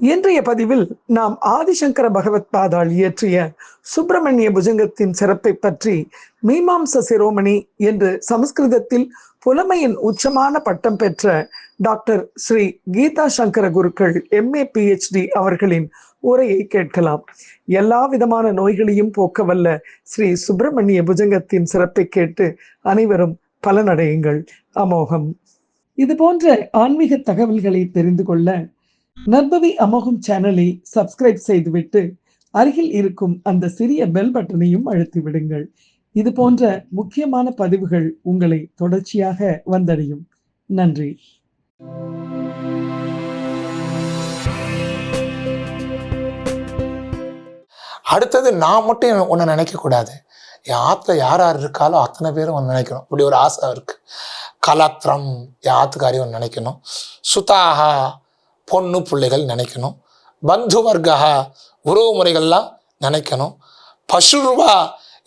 இன்றைய பதிவில் நாம் ஆதிசங்கர பகவத் பாதாள் இயற்றிய சுப்பிரமணிய புஜங்கத்தின் சிறப்பை பற்றி மீமாம்ச சிரோமணி என்று சமஸ்கிருதத்தில் புலமையின் உச்சமான பட்டம் பெற்ற டாக்டர் ஸ்ரீ கீதா சங்கர குருக்கள் எம்ஏ பிஹெச்டி அவர்களின் உரையை கேட்கலாம். எல்லா விதமான நோய்களையும் போக்க வல்ல ஸ்ரீ சுப்பிரமணிய புஜங்கத்தின் சிறப்பை கேட்டு அனைவரும் பலனடையுங்கள். அமோகம். இது போன்ற ஆன்மீக தகவல்களை தெரிந்து கொள்ள நற்பவி அமோகம் சேனலை சப்ஸ்கிரைப் செய்துவிட்டு அருகில் இருக்கும் அந்த சிறிய பெல் பட்டனையும் அழுத்தி விடுங்கள். இது போன்ற முக்கியமான பதிவுகள் உங்களை தொடர்ச்சியாக வந்தடையும். நன்றி. அடுத்தது நான் மட்டும் ஒன்று நினைக்கக்கூடாது என் ஆற்றுல யார் யார் இருக்காலோ அத்தனை பேரும் ஒன்று நினைக்கணும். இப்படி ஒரு ஆசை இருக்குது கலாத்திரம் என் ஒன்று நினைக்கணும். சுதாகா பொண்ணு பிள்ளைகள் நினைக்கணும். பந்து வர்க்கா உறவு முறைகள்லாம் நினைக்கணும். பசுருவா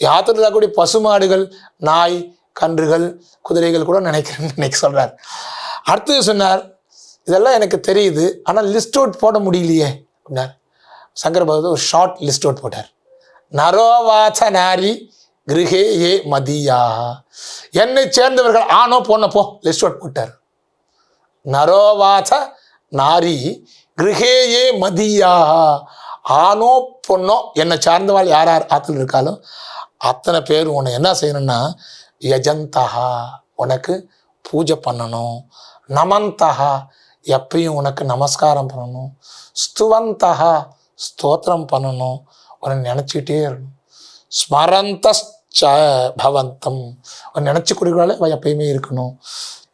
என் ஆற்றுல இருக்கக்கூடிய பசுமாடுகள் நாய் கன்றுகள் குதிரைகள் கூட நினைக்கிறேன்னு நினைக்க சொல்கிறார் அடுத்தது சொன்னார் இதெல்லாம் எனக்கு தெரியுது ஆனால் லிஸ்ட் அவுட் போட முடியலையே அப்படின்னார். சங்கர பகவத் ஒரு ஷார்ட் லிஸ்ட் அவுட் போட்டார். நரோவாச்ச நாரி கிருஹே ஏ மதியா. என்னை சேர்ந்தவர்கள் ஆனோ போன போ லிஸ்ட் அவுட் போட்டார். நரோவாச்ச நாரி கிரகேயே மதியா. ஆணோ பொண்ணோ என்னை சார்ந்தவாள் யார் யார் ஆற்றுல இருக்காலோ அத்தனை பேர் உன்னை என்ன செய்யணும்னா யஜந்தஹா உனக்கு பூஜை பண்ணணும். நமந்தா எப்பயும் உனக்கு நமஸ்காரம் பண்ணணும். ஸ்துவந்தா ஸ்தோத்திரம் பண்ணணும். உன்னை நினச்சிக்கிட்டே இருக்கணும். ஸ்மரந்தச்ச பவந்தம். உன்னை நினச்சி கொடுக்குறாலே எப்பயுமே இருக்கணும்.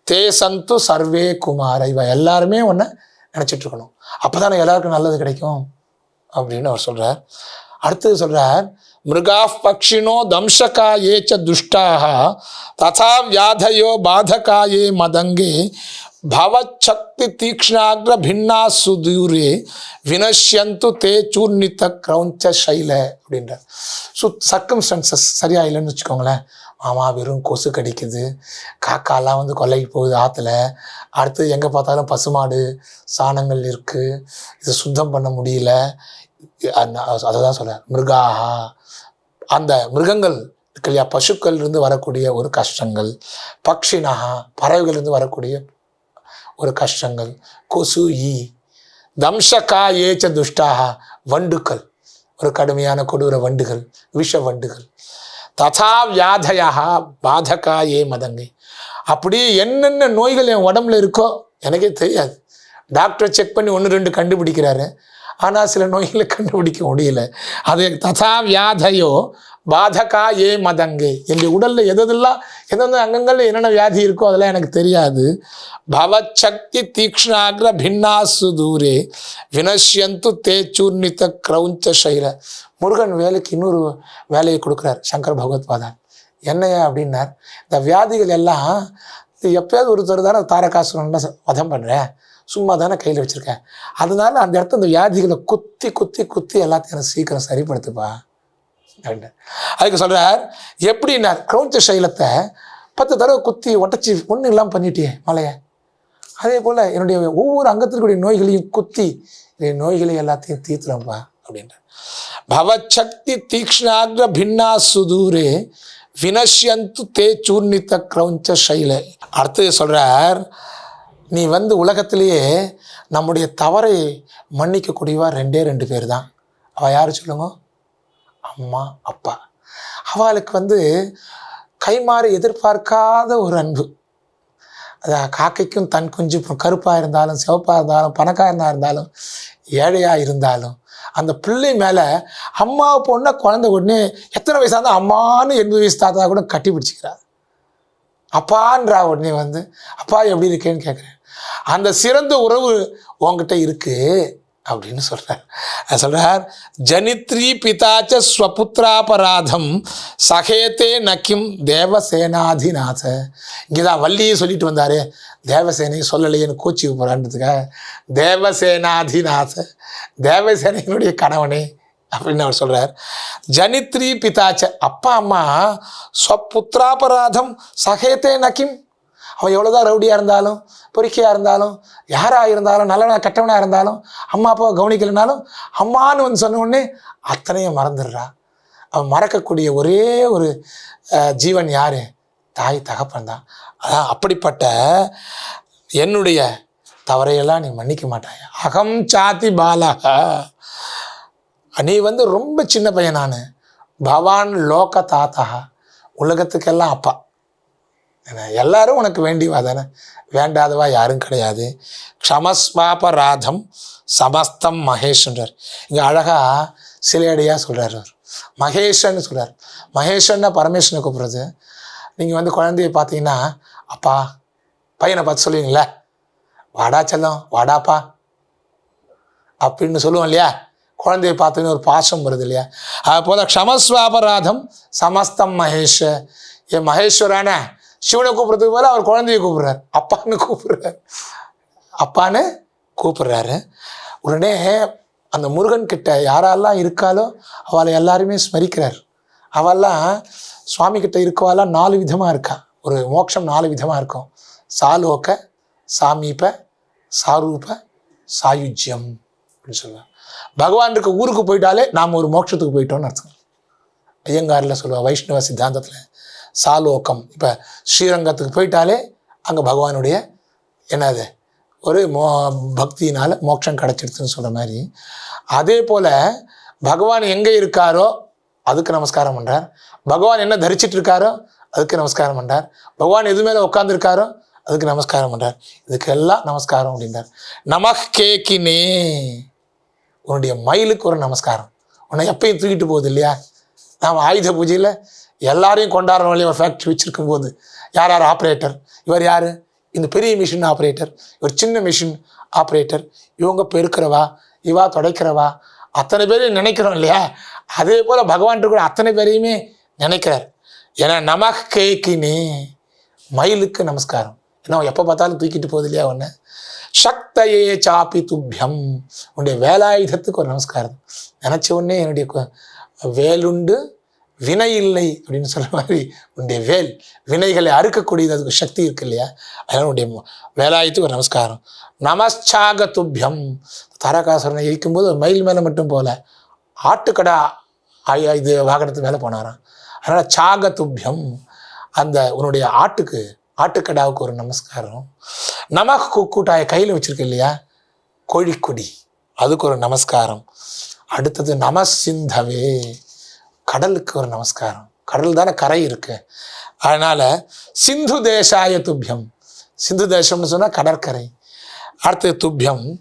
தே சந்து சர்வே குமார. இவ எல்லாருமே ஒன்று நினச்சிட்டு இருக்கணும் அப்போ தானே எல்லாருக்கும் நல்லது கிடைக்கும் அப்படின்னு அவர் சொல்கிறார் அடுத்தது சொல்கிறார் மிருகா பக்ஷினோ தம்சகா ஏச்ச ச துஷ்டாக ததா வியாதையோ பாதகாயே மதங்கே பவச்சக்தி தீக்ஷ்ணாகிர பின்னா சுதூரே வினஷ்யந்து தே சூர்ணித்த கிரௌஞ்ச சைல அப்படின்றார். ஸோ சர்க்கம்ஸ்டன்சஸ் சரியா இல்லைன்னு வச்சுக்கோங்களேன். மாமா வெறும் கொசு கடிக்குது. காக்காலாம் வந்து கொல்லைக்கு போகுது ஆற்றுல அடுத்து எங்கே பார்த்தாலும் பசுமாடு சாணங்கள் இருக்குது இதை சுத்தம் பண்ண முடியல. அதை தான் சொல்ல மிருகாஹா. அந்த மிருகங்கள் இருக்கு இல்லையா? பசுக்கள் இருந்து வரக்கூடிய ஒரு கஷ்டங்கள். பக்ஷினஹா பறவைகள் இருந்து வரக்கூடிய ஒரு கஷ்டங்கள். கொசு ஈ. தம்சகா ஏச்ச துஷ்டாக வண்டுக்கள் ஒரு கடுமையான கொடூர வண்டுகள் விஷ வண்டுகள். ததா வியாதையாக பாதகா ஏ மதங்கை. அப்படி என்னென்ன நோய்கள் என் உடம்புல இருக்கோ எனக்கே தெரியாது. டாக்டர் செக் பண்ணி ஒன்று ரெண்டு கண்டுபிடிக்கிறாரு. ஆனால் சில நோய்களை கண்டுபிடிக்க முடியல. அது ததா வியாதையோ பாதகா ஏ மதங்கே. என்னுடைய உடலில் எதெல்லாம் எந்தெந்த அங்கங்களில் என்னென்ன வியாதி இருக்கோ அதெல்லாம் எனக்கு தெரியாது. பவச்சக்தி தீக்ஷ்ணாகிர பின்னாசு தூரே. வினஷ்யந்து தேச்சூர்ணித்த கிரௌஞ்ச சைல முருகன் வேலைக்கு இன்னொரு வேலையை கொடுக்குறார் சங்கர் பகவத்பாதன். என்னையா அப்படின்னார் இந்த வியாதிகள் எல்லாம் எப்பயாவது ஒருத்தர் தானே தாரகாசுரன் வதம் பண்ணுறேன் சும்மா தானே கையில் வச்சுருக்கேன். அதனால அந்த இடத்துல இந்த வியாதிகளை குத்தி குத்தி குத்தி எல்லாத்தையும் எனக்கு சீக்கிரம் சரிப்படுத்துப்பா. அதுக்கு சொல்கிறார் எப்படின்னார் கிரௌஞ்ச சைலத்தை பத்து தடவை குத்தி ஒட்டச்சி ஒன்றும் இல்லாமல் பண்ணிட்டியே மலையை. அதே போல் என்னுடைய ஒவ்வொரு அங்கத்திற்குரிய நோய்களையும் குத்தி என் நோய்களை எல்லாத்தையும் தீர்த்துறோம்ப்பா அப்படின்ற பவச்சக்தி தீக்ஷ்ணாகிர பின்னா சுதூரே வினஷ்யந்து தே சூர்ணித்த கிரௌஞ்ச சைல அடுத்தது சொல்கிறார் நீ வந்து உலகத்திலேயே நம்முடைய தவறை மன்னிக்கக்கூடியவா ரெண்டே ரெண்டு பேர் தான். அவள் யார் சொல்லுங்க? அம்மா அப்பா. அவளுக்கு வந்து கைமாறி எதிர்பார்க்காத ஒரு அன்பு. அதான் காக்கைக்கும் தன் குஞ்சு கருப்பாக இருந்தாலும் சிவப்பாக இருந்தாலும் பணக்காரனாக இருந்தாலும் ஏழையாக இருந்தாலும் அந்த பிள்ளை மேலே அம்மாவை பொண்ணை குழந்தை உடனே எத்தனை வயசாக இருந்தால் அம்மான்னு எண்பது வயசு தாத்தா கூட கட்டி பிடிச்சிக்கிறார். அப்பான்றா உடனே வந்து அப்பா எப்படி இருக்கேன்னு கேட்குறேன் அந்த சிறந்த உறவு உங்ககிட்ட இருக்கு. அப்படின்னு சொல்கிறார் அது சொல்கிறார் ஜனித்ரி பிதாச்ச ஸ்வபுத்திராபராதம் சகேத்தே நக்கிம் தேவசேனாதிநாத. இங்கே தான் வள்ளியே சொல்லிட்டு வந்தார். தேவசேனை சொல்லலையேன்னு கோச்சி போகிறான்றதுக்காக தேவசேனாதிநாத தேவசேனையினுடைய கணவனே அப்படின்னு அவர் சொல்கிறார் ஜனித்ரி பிதாச்ச அப்பா அம்மா ஸ்வபுத்திராபராதம் சகேத்தே நக்கிம் அவன் எவ்வளோதான் ரவுடியாக இருந்தாலும் பொறுக்கியாக இருந்தாலும் யாராக இருந்தாலும் நல்லவனாக கெட்டவனாக இருந்தாலும் அம்மா அப்பாவை கவனிக்கலைனாலும் அம்மான்னு வந்து சொன்ன உடனே அத்தனையும் மறந்துடுறா. அவன் மறக்கக்கூடிய ஒரே ஒரு ஜீவன் யார்? தாய் தகப்பன் தான். அதான் அப்படிப்பட்ட என்னுடைய தவறையெல்லாம் நீ மன்னிக்க மாட்டாய். அகம் சாதி பாலக நீ வந்து ரொம்ப சின்ன பையன் நான். பவான் லோக தாத்தா உலகத்துக்கெல்லாம் அப்பா. எல்லாரும் உனக்கு வேண்டியவா தானே? வேண்டாதவா யாரும் கிடையாது. க்ஷமஸ்வாபராதம் சமஸ்தம் மகேஷ்ன்றார் இங்கே அழகாக சிலையடியாக சொல்கிறார் அவர். மகேஷன்னு சொல்கிறார் மகேஷன்னா பரமேஸ்வரனை கூப்பிட்றது. நீங்கள் வந்து குழந்தைய பார்த்தீங்கன்னா அப்பா பையனை பார்த்து சொல்லுவீங்களே? வாடா செல்லம் வாடாப்பா. அப்படின்னு சொல்லுவோம் இல்லையா? குழந்தைய பார்த்துன்னு ஒரு பாசம் வருது இல்லையா? அது போல க்ஷமஸ்வாபராதம் சமஸ்தம் மகேஷ். என் மகேஸ்வரான சிவனை கூப்பிட்றதுக்கு போல அவர் குழந்தைய கூப்பிட்றாரு. அப்பான்னு கூப்பிட்றாரு. அப்பான்னு கூப்பிட்றாரு. உடனே அந்த முருகன் கிட்ட யாரெல்லாம் இருக்காளோ அவளை எல்லாருமே ஸ்மரிக்கிறார். அவெல்லாம் சுவாமி கிட்ட இருக்கவாலாம் நாலு விதமாக இருக்கா. ஒரு மோட்சம் நாலு விதமாக இருக்கும். சாலோக்க சாமீப சாரூப சாயுஜ்யம் அப்படின்னு சொல்லுவாங்க. பகவான் இருக்க ஊருக்கு போயிட்டாலே நாம் ஒரு மோட்சத்துக்கு போயிட்டோம்னு அர்த்தம். ஐயங்காரில் சொல்லுவாள் வைஷ்ணவ சித்தாந்தத்தில். சாலோகம். இப்போ ஸ்ரீரங்கத்துக்கு போயிட்டாலே அங்கே பகவானுடைய என்னது? ஒரு மோ பக்தியினால் மோட்சம் கிடச்சிடுதுன்னு சொல்கிற மாதிரி. அதே போல் பகவான் எங்கே இருக்காரோ அதுக்கு நமஸ்காரம் பண்ணுறார் பகவான் என்ன தரிச்சிட்டு இருக்காரோ அதுக்கு நமஸ்காரம் பண்ணுறார் பகவான் எது மேலே உட்காந்துருக்காரோ அதுக்கு நமஸ்காரம் பண்ணுறார் இதுக்கெல்லாம் நமஸ்காரம் அப்படின்றார். நமக் கேக்கினே. உன்னுடைய மயிலுக்கு ஒரு நமஸ்காரம். உன்னை எப்பயும் தூக்கிட்டு போகுது இல்லையா? நாம் ஆயுத பூஜையில் எல்லாரையும் கொண்டாடுற வழியை ஒரு ஃபேக்ட்ரி வச்சுருக்கும் போது யார் யார் ஆப்ரேட்டர் இவர் யார்? இந்த பெரிய மிஷின் ஆப்ரேட்டர் இவர் சின்ன மிஷின் ஆப்ரேட்டர் இவங்க பெருக்கிறவா? இவா துடைக்கிறவா? அத்தனை பேரையும் நினைக்கிறோம் இல்லையா? அதே போல் பகவான் கூட அத்தனை பேரையுமே நினைக்கிறார். ஏன்னா நமக்கு கேக்கினி மயிலுக்கு நமஸ்காரம். ஏன்னா எப்போ பார்த்தாலும் தூக்கிட்டு போகுது இல்லையா ஒன்று சக்தையே சாப்பி துப்பியம் உன்னுடைய வேலாயுதத்துக்கு ஒரு நமஸ்காரம். நினச்ச உடனே என்னுடைய வேலுண்டு வினை இல்லை அப்படின்னு சொல்ற மாதிரி உன்னுடைய வேல் வினைகளை அறுக்கக்கூடியது அதுக்கு சக்தி இருக்கு இல்லையா? அதனால் உன்னுடைய வேலாயத்துக்கு ஒரு நமஸ்காரம். நமஸ்சாக துப்பியம் தாரகாசுரனை இருக்கும்போது ஒரு மயில் மேலே மட்டும் போல ஆட்டுக்கடா ஆயா இது வாகனத்து மேலே போனாராம். அதனால் சாக துப்பியம் அந்த உன்னுடைய ஆட்டுக்கு ஆட்டுக்கடாவுக்கு ஒரு நமஸ்காரம். நமக்கு குக்கூட்டாய கையில் வச்சுருக்க இல்லையா? கோழிக்கொடி. அதுக்கு ஒரு நமஸ்காரம். அடுத்தது நம சிந்தவே கடலுக்கு ஒரு நமஸ்காரம். கடல் தானே கரை இருக்கு. அதனால் சிந்து தேசாய துப்பியம் சிந்து தேசம்னு சொன்னால் கடற்கரை. அடுத்தது துப்பியம்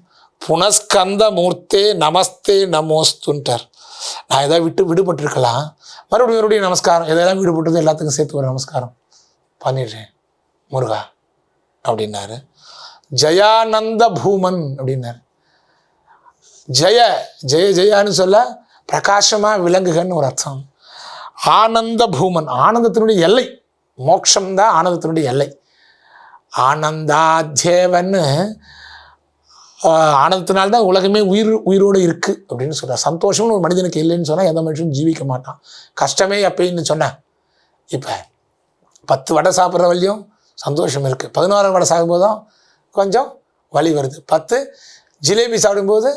புனஸ்கந்த மூர்த்தே நமஸ்தே நமோஸ்துன்ட்டார். நான் எதாவது விட்டு விடுபட்டிருக்கலாம். மறுபடியும் மறுபடியும் நமஸ்காரம். எதாவது விடுபட்டது எல்லாத்துக்கும் சேர்த்து ஒரு நமஸ்காரம். பண்ணிடுறேன். முருகா அப்படின்னாரு. ஜயானந்த பூமன் அப்படின்னாரு. ஜெய ஜெய ஜெயான்னு சொல்ல பிரகாசமாக விளங்குகன்னு ஒரு அர்த்தம். ஆனந்த பூமன் ஆனந்தத்தினுடைய எல்லை. மோட்சம்தான் ஆனந்தத்தினுடைய எல்லை. ஆனந்தாத்யேவன்னு ஆனந்தத்தினால்தான் உலகமே உயிர் உயிரோடு இருக்குது அப்படின்னு சொல்கிறார் சந்தோஷம்னு ஒரு மனிதனுக்கு இல்லைன்னு சொன்னால் எந்த மனுஷனும் ஜீவிக்க மாட்டான். கஷ்டமே எப்பயின்னு சொன்னேன் இப்போ பத்து வடை சாப்பிட்ற வழியும் சந்தோஷம் இருக்குது பதினோரு வடை சாப்பிடும்போதும் கொஞ்சம் வலி வருது. பத்து ஜிலேபி சாப்பிடும்போது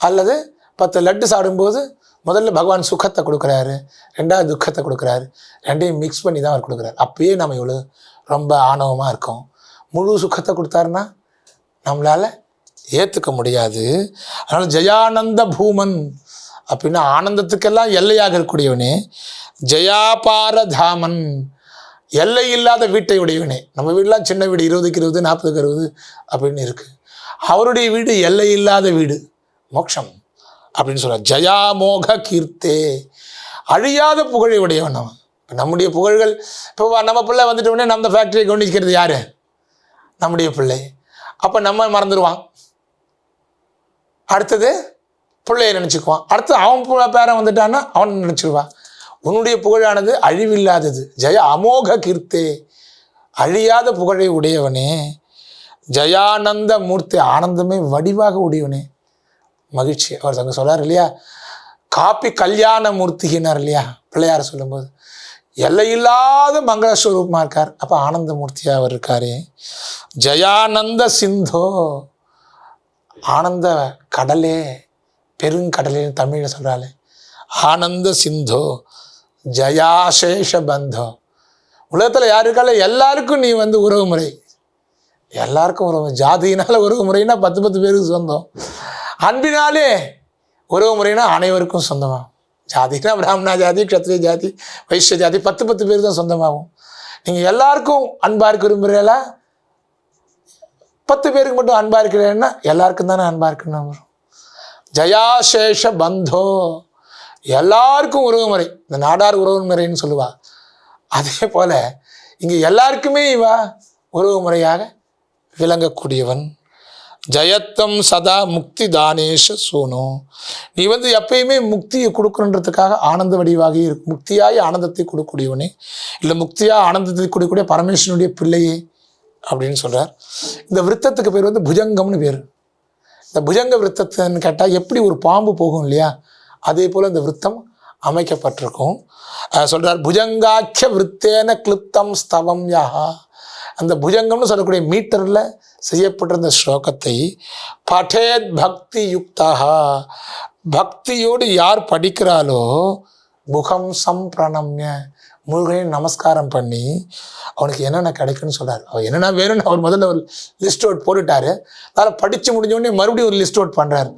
அல்லது பத்து லட்டு சாப்பிடும்போது முதல்ல பகவான் சுகத்தை கொடுக்குறாரு ரெண்டாவது துக்கத்தை கொடுக்குறாரு ரெண்டையும் மிக்ஸ் பண்ணி தான் அவர் கொடுக்குறாரு. அப்பயே நம்ம இவ்வளோ ரொம்ப ஆணவமாக இருக்கோம். முழு சுகத்தை கொடுத்தாருன்னா நம்மளால் ஏற்றுக்க முடியாது. அதனால் ஜெயானந்த பூமன் அப்படின்னா ஆனந்தத்துக்கெல்லாம் எல்லையாக இருக்கக்கூடியவனே ஜெயாபார தாமன் எல்லை இல்லாத வீட்டை உடையவனே. நம்ம வீடுலாம் சின்ன வீடு இருபதுக்கு இருபது நாற்பதுக்கு அறுபது அப்படின்னு இருக்குது அவருடைய வீடு எல்லை இல்லாத வீடு மோட்சம் அப்படின்னு சொல்றார். ஜயாமோக கீர்த்தே. அழியாத புகழை உடையவன் அவன். இப்போ நம்முடைய புகழ்கள் இப்போ நம்ம பிள்ளை வந்துட்ட உடனே நம்ம ஃபேக்டரியை கவனிக்கிறது யார்? நம்முடைய பிள்ளை. அப்போ நம்ம மறந்துடுவான் அடுத்தது பிள்ளைய நினச்சிக்குவான். அடுத்து அவன் பு- பேரன் வந்துட்டான்னா அவன் நினச்சிடுவான் உன்னுடைய புகழானது அழிவில்லாதது. ஜெய அமோக கீர்த்தே. அழியாத புகழை உடையவனே. ஜயானந்த மூர்த்தி ஆனந்தமே வடிவாக உடையவனே. மகிழ்ச்சி. அவர் அங்கே சொல்கிறார் இல்லையா? காப்பி கல்யாண மூர்த்திகினார் இல்லையா? பிள்ளையார் சொல்லும்போது எல்லையில்லாத மங்களஸ்வரூபமாக இருக்கார். அப்போ ஆனந்தமூர்த்தியாக அவர் இருக்கார். ஜயானந்த சிந்தோ ஆனந்த கடலே பெருங்கடலேன்னு தமிழில் சொல்கிறாளே ஆனந்த சிந்தோ ஜயாசேஷ பந்தோ. உலகத்தில் யார் இருக்கால எல்லாருக்கும் நீ வந்து உறவு முறை எல்லாருக்கும் உறவு ஜாதியினால உறவு முறைன்னா பத்து பத்து பேருக்கு சொந்தம். அன்பினாலே உறவு முறைனா அனைவருக்கும் சொந்தமாகும். ஜாதினா பிராமணா ஜாதி க்ஷத்ரிய ஜாதி வைஷ்ய ஜாதி பத்து பத்து பேர் தான் சொந்தமாகும். நீங்கள் எல்லாருக்கும் அன்பாக இருக்க விரும்புகிறீங்களா பத்து பேருக்கு மட்டும் அன்பாக இருக்கிறேன்னா எல்லாருக்கும் தானே அன்பாக இருக்குன்னு வரும் ஜயாசேஷ பந்தோ. எல்லாருக்கும் உறவு முறை இந்த நாடார் உறவு முறைன்னு சொல்லுவா. அதே போல் இங்கே எல்லாருக்குமே இவா உறவு முறையாக விளங்கக்கூடியவன். ஜயத்தம் சதா முக்தி தானேஷ சூனோ. நீ வந்து எப்பயுமே முக்தியை கொடுக்கணுன்றதுக்காக ஆனந்த வடிவாகி இருக்கு முக்தியாய் ஆனந்தத்தை கொடுக்கக்கூடியவனே. இல்லை முக்தியாக ஆனந்தத்தை கொடுக்கக்கூடிய பரமேஸ்வரனுடைய பிள்ளையே அப்படின்னு சொல்கிறார் இந்த விருத்தத்துக்கு பேர் வந்து புஜங்கம்னு பேர். இந்த புஜங்க விருத்தத்துன்னு கேட்டால் எப்படி ஒரு பாம்பு போகும் இல்லையா? அதே போல் இந்த விரத்தம் அமைக்கப்பட்டிருக்கும். சொல்கிறார் புஜங்காட்ச புஜங்காக்கிய விருத்தேன கிளிப்தம் ஸ்தவம் யாஹா. அந்த புஜங்கம்னு சொல்லக்கூடிய மீட்டரில் செய்யப்பட்டிருந்த ஸ்லோகத்தை படேத் பக்தி யுக்தா பக்தியோடு யார் படிக்கிறாளோ முகம் சம்பிரணம்ய. முருகனையும் நமஸ்காரம் பண்ணி அவனுக்கு என்னென்ன கிடைக்குன்னு சொல்கிறார் அவர் என்னென்ன வேணும்னு அவர் முதல்ல ஒரு லிஸ்ட் அவுட் போட்டுட்டாரு. அதனால் படித்து முடிஞ்ச உடனே மறுபடியும் ஒரு லிஸ்ட் அவுட் பண்ணுறாரு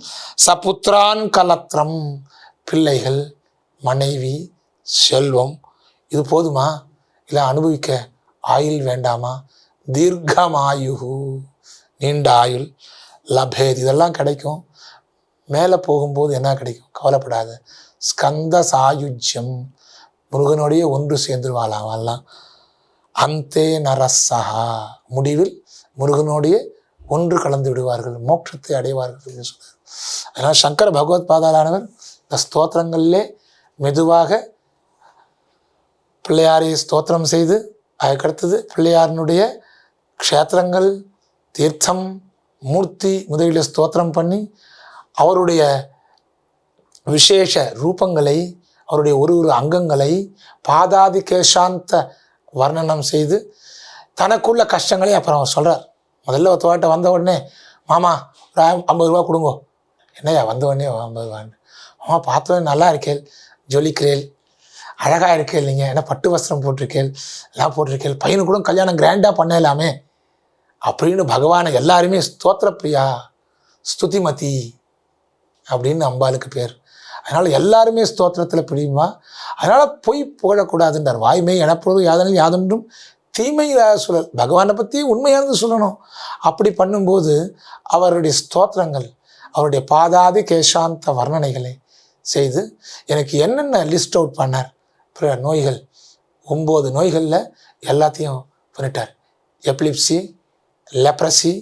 சபுத்ரான் கலத்திரம் பிள்ளைகள் மனைவி செல்வம் இது போதுமா? இல்லை அனுபவிக்க ஆயுள் வேண்டாமா? தீர்க்கமாயுகு. நீண்ட ஆயுள் லபேத் இதெல்லாம் கிடைக்கும். மேலே போகும்போது என்ன கிடைக்கும்? கவலைப்படாத. ஸ்கந்த சாயுஜ்யம். முருகனோடைய ஒன்று சேர்ந்துருவாளாம் அவெல்லாம் அந்தே நரசஹா. முடிவில் முருகனோடைய ஒன்று கலந்து விடுவார்கள். மோட்சத்தை அடைவார்கள் என்று சொன்னார். அதனால் சங்கர பகவத் பாதாளானவர் இந்த ஸ்தோத்திரங்களிலே மெதுவாக பிள்ளையாரை ஸ்தோத்திரம் செய்து அதுக்கடுத்தது பிள்ளையாரினுடைய க்ஷேத்திரங்கள் தீர்த்தம் மூர்த்தி முதலில் ஸ்தோத்திரம் பண்ணி அவருடைய விசேஷ ரூபங்களை அவருடைய ஒரு ஒரு அங்கங்களை பாதாதி கேஷாந்த வர்ணனம் செய்து தனக்குள்ள கஷ்டங்களை அப்புறம் அவர் சொல்கிறார் முதல்ல ஒரு வந்த உடனே மாமா ஒரு ஐம்பது ரூபா கொடுங்கோ. என்னய்யா வந்த உடனே ஐம்பது ரூபான்னு மாமா பார்த்தோன்னே நல்லா இருக்கேள் ஜொலிக்கிறேள் அழகாக இருக்கேள் நீங்கள் ஏன்னா பட்டு வஸ்திரம் போட்டிருக்கேள் எல்லாம் போட்டிருக்கேள் பையனுக்கு கூட கல்யாணம் கிராண்டாக பண்ணலாமே அப்படின்னு பகவானை எல்லாருமே ஸ்தோத்திர பிரியா ஸ்துதிமதி அப்படின்னு அம்பாளுக்கு பேர். அதனால் எல்லாருமே ஸ்தோத்திரத்தில் பிடியுமா அதனால் பொய் புகழக்கூடாதுன்றார். வாய்மை எனப்பொழுது யாதனில் யாதொன்றும் தீமையாக சொல்லல் பகவானை பற்றி உண்மையானது சொல்லணும். அப்படி பண்ணும்போது அவருடைய ஸ்தோத்திரங்கள் அவருடைய பாதாதி கேசாந்த வர்ணனைகளை செய்து எனக்கு என்னென்ன லிஸ்ட் அவுட் பண்ணார்? பிற நோய்கள் ஒம்பது நோய்களில் எல்லாத்தையும் பண்ணிட்டார். எப்லிப்சி லெப்ரசி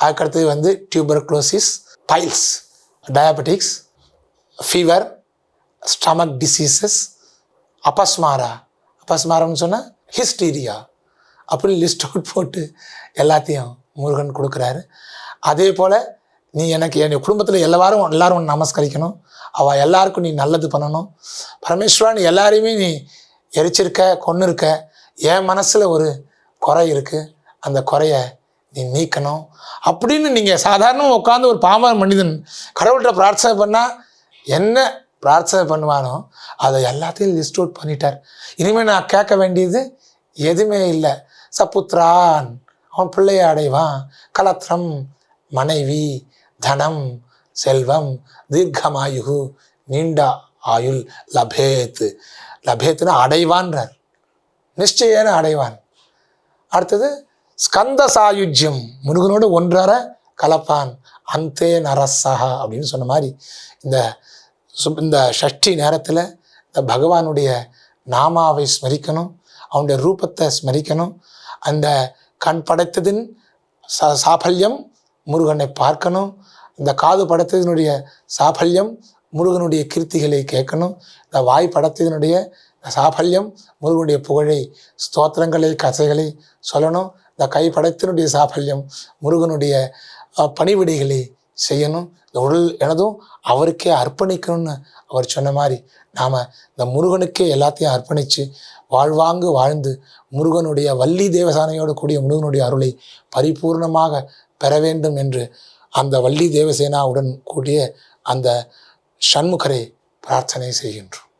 அதுக்கடுத்தது வந்து tuberculosis piles diabetics fever stomach diseases அபஸ்மாரா. அபஸ்மாரம்னு சொன்னால் ஹிஸ்டீரியா அப்படி லிஸ்ட் அவுட் போட்டு எல்லாத்தையும் முருகன் கொடுக்குறாரு. அதே போல் நீ எனக்கு என் குடும்பத்தில் எல்லாரும் எல்லாரும் நமஸ்கரிக்கணும். அவள் எல்லாருக்கும் நீ நல்லது பண்ணணும். பரமேஸ்வரன் எல்லாரையுமே நீ எரிச்சிருக்க கொன்று இருக்க என் மனசில் ஒரு குறை இருக்குது அந்த குறையை நீ நீக்கணும் அப்படின்னு நீங்கள் சாதாரணமாக உட்காந்து ஒரு பாமர மனிதன் கடவுள்கிட்ட பிரார்த்தனை பண்ணால் என்ன பிரார்த்தனை பண்ணுவானோ அதை எல்லாத்தையும் லிஸ்ட் அவுட் பண்ணிட்டார். இனிமேல் நான் கேட்க வேண்டியது எதுவுமே இல்லை. சப்புத்ரான் அவன் பிள்ளையை அடைவான். கலத்திரம் மனைவி தனம் செல்வம் தீர்க்கமாயு நீண்ட ஆயுள் லபேத்து. லபேத்னா அடைவான்றார். நிச்சயன அடைவான். அடுத்தது ஸ்கந்த சாயுஜ்யம் முருகனோடு ஒன்றார கலப்பான். அந்தே நரசஹா அப்படின்னு சொன்ன மாதிரி இந்த சு- இந்த ஷஷ்டி நேரத்தில் இந்த பகவானுடைய நாமாவை ஸ்மரிக்கணும் அவனுடைய ரூபத்தை ஸ்மரிக்கணும் அந்த கண் படைத்ததின் சா சாஃபல்யம் முருகனை பார்க்கணும் இந்த காது படைத்ததினுடைய சாஃபல்யம் முருகனுடைய கீர்த்திகளை கேட்கணும் இந்த வாய் படைத்ததினுடைய சாஃபல்யம் முருகனுடைய புகழை ஸ்தோத்திரங்களை கதைகளை சொல்லணும் இந்த கைப்படத்தினுடைய சாஃபல்யம் முருகனுடைய பணிவிடைகளை செய்யணும். இந்த இந்த உடல் எனதும் அவருக்கே அர்ப்பணிக்கணும்னு அவர் சொன்ன மாதிரி நாம் இந்த முருகனுக்கே எல்லாத்தையும் அர்ப்பணித்து வாழ்வாங்கு வாழ்ந்து முருகனுடைய வள்ளி தேவசானையோடு கூடிய முருகனுடைய அருளை பரிபூர்ணமாக பெற வேண்டும் என்று அந்த வள்ளி தேவசேனாவுடன் கூடிய அந்த சண்முகரை பிரார்த்தனை செய்கின்றோம்.